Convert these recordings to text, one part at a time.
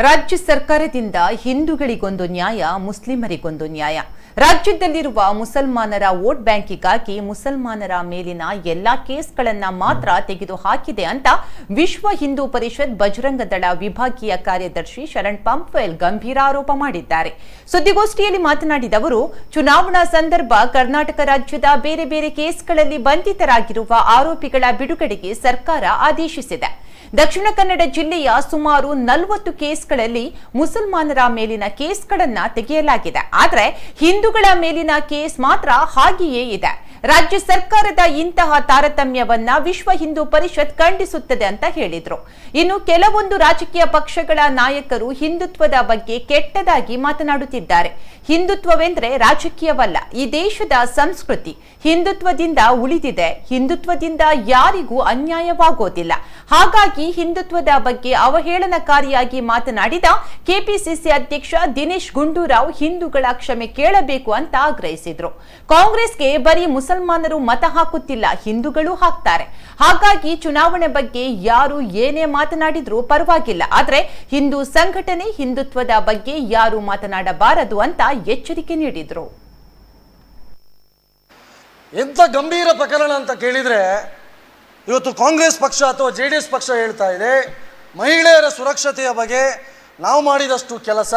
ರಾಜ್ಯ ಸರ್ಕಾರದಿಂದ ಹಿಂದೂಗಳಿಗೊಂದು ನ್ಯಾಯ, ಮುಸ್ಲಿಮರಿಗೊಂದು ನ್ಯಾಯ. ರಾಜ್ಯದಲ್ಲಿರುವ ಮುಸಲ್ಮಾನರ ವೋಟ್ ಬ್ಯಾಂಕಿಗಾಗಿ ಮುಸಲ್ಮಾನರ ಮೇಲಿನ ಎಲ್ಲಾ ಕೇಸ್ಗಳನ್ನ ಮಾತ್ರ ತೆಗೆದುಹಾಕಿದೆ ಅಂತ ವಿಶ್ವ ಹಿಂದೂ ಪರಿಷತ್ ಬಜರಂಗ ದಳ ವಿಭಾಗೀಯ ಕಾರ್ಯದರ್ಶಿ ಶರಣ್ ಪಂಪ್ವೆಲ್ ಗಂಭೀರ ಆರೋಪ ಮಾಡಿದ್ದಾರೆ. ಸುದ್ದಿಗೋಷ್ಠಿಯಲ್ಲಿ ಮಾತನಾಡಿದ ಅವರು, ಚುನಾವಣಾ ಸಂದರ್ಭ ಕರ್ನಾಟಕ ರಾಜ್ಯದ ಬೇರೆ ಬೇರೆ ಕೇಸ್ಗಳಲ್ಲಿ ಬಂಧಿತರಾಗಿರುವ ಆರೋಪಿಗಳ ಬಿಡುಗಡೆಗೆ ಸರ್ಕಾರ ಆದೇಶಿಸಿದೆ. ದಕ್ಷಿಣ ಕನ್ನಡ ಜಿಲ್ಲೆಯ ಸುಮಾರು ನಲವತ್ತು ಕೇಸ್ಗಳಲ್ಲಿ ಮುಸಲ್ಮಾನರ ಮೇಲಿನ ಕೇಸ್ಗಳನ್ನ ತೆಗೆಯಲಾಗಿದೆ. ಆದರೆ ಹಿಂದೂಗಳ ಮೇಲಿನ ಕೇಸ್ ಮಾತ್ರ ಹಾಗೆಯೇ ಇದೆ. ರಾಜ್ಯ ಸರ್ಕಾರದ ಇಂತಹ ತಾರತಮ್ಯವನ್ನ ವಿಶ್ವ ಹಿಂದೂ ಪರಿಷತ್ ಖಂಡಿಸುತ್ತದೆ ಅಂತ ಹೇಳಿದ್ರು. ಇನ್ನು ಕೆಲವೊಂದು ರಾಜಕೀಯ ಪಕ್ಷಗಳ ನಾಯಕರು ಹಿಂದುತ್ವದ ಬಗ್ಗೆ ಕೆಟ್ಟದಾಗಿ ಮಾತನಾಡುತ್ತಿದ್ದಾರೆ. ಹಿಂದುತ್ವವೆಂದ್ರೆ ರಾಜಕೀಯವಲ್ಲ, ಈ ದೇಶದ ಸಂಸ್ಕೃತಿ. ಹಿಂದುತ್ವದಿಂದ ಉಳಿದಿದೆ. ಹಿಂದುತ್ವದಿಂದ ಯಾರಿಗೂ ಅನ್ಯಾಯವಾಗೋದಿಲ್ಲ. ಹಾಗಾಗಿ ಹಿಂದುತ್ವದ ಬಗ್ಗೆ ಅವಹೇಳನಕಾರಿಯಾಗಿ ಮಾತನಾಡಿದ ಕೆಪಿಸಿಸಿ ಅಧ್ಯಕ್ಷ ದಿನೇಶ್ ಗುಂಡೂರಾವ್ ಹಿಂದೂಗಳ ಕ್ಷಮೆ ಕೇಳಬೇಕು ಅಂತ ಆಗ್ರಹಿಸಿದ್ರು. ಕಾಂಗ್ರೆಸ್ಗೆ ಬರೀ ಮುಸಲ್ಮಾನರು ಮತ ಹಾಕುತ್ತಿಲ್ಲ, ಹಿಂದೂಗಳು ಹಾಕ್ತಾರೆ. ಹಾಗಾಗಿ ಚುನಾವಣೆ ಬಗ್ಗೆ ಯಾರು ಏನೇ ಮಾತನಾಡಿದ್ರೂ ಪರವಾಗಿಲ್ಲ. ಆದರೆ ಹಿಂದೂ ಸಂಘಟನೆ ಹಿಂದುತ್ವದ ಬಗ್ಗೆ ಯಾರು ಮಾತನಾಡಬಾರದು ಅಂತ ಎಚ್ಚರಿಕೆ ನೀಡಿದ್ರು. ಎಂಥ ಗಂಭೀರ ಪ್ರಕರಣ ಅಂತ ಕೇಳಿದರೆ ಇವತ್ತು ಕಾಂಗ್ರೆಸ್ ಪಕ್ಷ ಅಥವಾ ಜೆ ಎಸ್ ಪಕ್ಷ ಹೇಳ್ತಾ ಇದೆ, ಮಹಿಳೆಯರ ಸುರಕ್ಷತೆಯ ಬಗ್ಗೆ ನಾವು ಮಾಡಿದಷ್ಟು ಕೆಲಸ,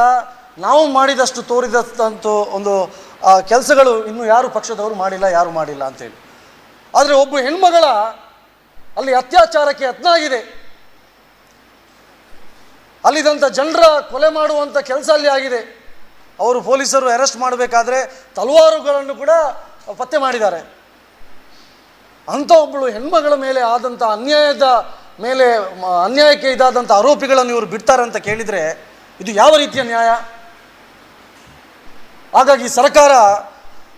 ನಾವು ಮಾಡಿದಷ್ಟು ತೋರಿದಂಥ ಒಂದು ಕೆಲಸಗಳು ಇನ್ನು ಯಾರು ಪಕ್ಷದವರು ಮಾಡಿಲ್ಲ, ಯಾರು ಮಾಡಿಲ್ಲ ಅಂತೇಳಿ ಆದರೆ ಒಬ್ಬ ಹೆಣ್ಮಗಳ ಅಲ್ಲಿ ಅತ್ಯಾಚಾರಕ್ಕೆ ಯತ್ನ ಆಗಿದೆ ಅಲ್ಲಿದ್ದಂಥ ಜನರ ಕೊಲೆ ಮಾಡುವಂಥ ಕೆಲಸ ಅಲ್ಲಿ ಆಗಿದೆ. ಅವರು ಪೊಲೀಸರು ಅರೆಸ್ಟ್ ಮಾಡಬೇಕಾದ್ರೆ ತಲವಾರುಗಳನ್ನು ಕೂಡ ಪತ್ತೆ ಮಾಡಿದ್ದಾರೆ. ಅಂಥ ಒಬ್ಬಳು ಹೆಣ್ಮಗಳ ಮೇಲೆ ಆದಂಥ ಅನ್ಯಾಯದ ಮೇಲೆ ಅನ್ಯಾಯಕ್ಕೆ ಇದಾದಂಥ ಆರೋಪಿಗಳನ್ನು ಇವರು ಬಿಡ್ತಾರೆ ಅಂತ ಕೇಳಿದರೆ ಇದು ಯಾವ ರೀತಿಯ ನ್ಯಾಯ? ಹಾಗಾಗಿ ಸರ್ಕಾರ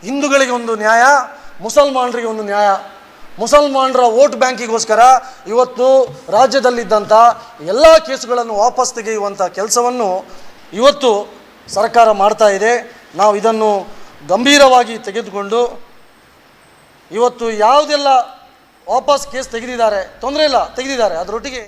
ಹಿಂದೂಗಳಿಗೆ ಒಂದು ನ್ಯಾಯ, ಮುಸಲ್ಮಾನರಿಗೆ ಒಂದು ನ್ಯಾಯ. ಮುಸಲ್ಮಾನರ ವೋಟ್ ಬ್ಯಾಂಕಿಗೋಸ್ಕರ ಇವತ್ತು ರಾಜ್ಯದಲ್ಲಿದ್ದಂಥ ಎಲ್ಲ ಕೇಸುಗಳನ್ನು ವಾಪಸ್ ತೆಗೆಯುವಂಥ ಕೆಲಸವನ್ನು ಇವತ್ತು ಸರ್ಕಾರ ಮಾಡ್ತಾ ಇದೆ. ನಾವು ಇದನ್ನು ಗಂಭೀರವಾಗಿ ತೆಗೆದುಕೊಂಡು ಇವತ್ತು ಯಾವುದೆಲ್ಲ ವಾಪಸ್ ಕೇಸ್ ತೆಗೆದಿದ್ದಾರೆ ತೊಂದರೆ ಇಲ್ಲ ತೆಗೆದಿದ್ದಾರೆ ಅದರೊಟ್ಟಿಗೆ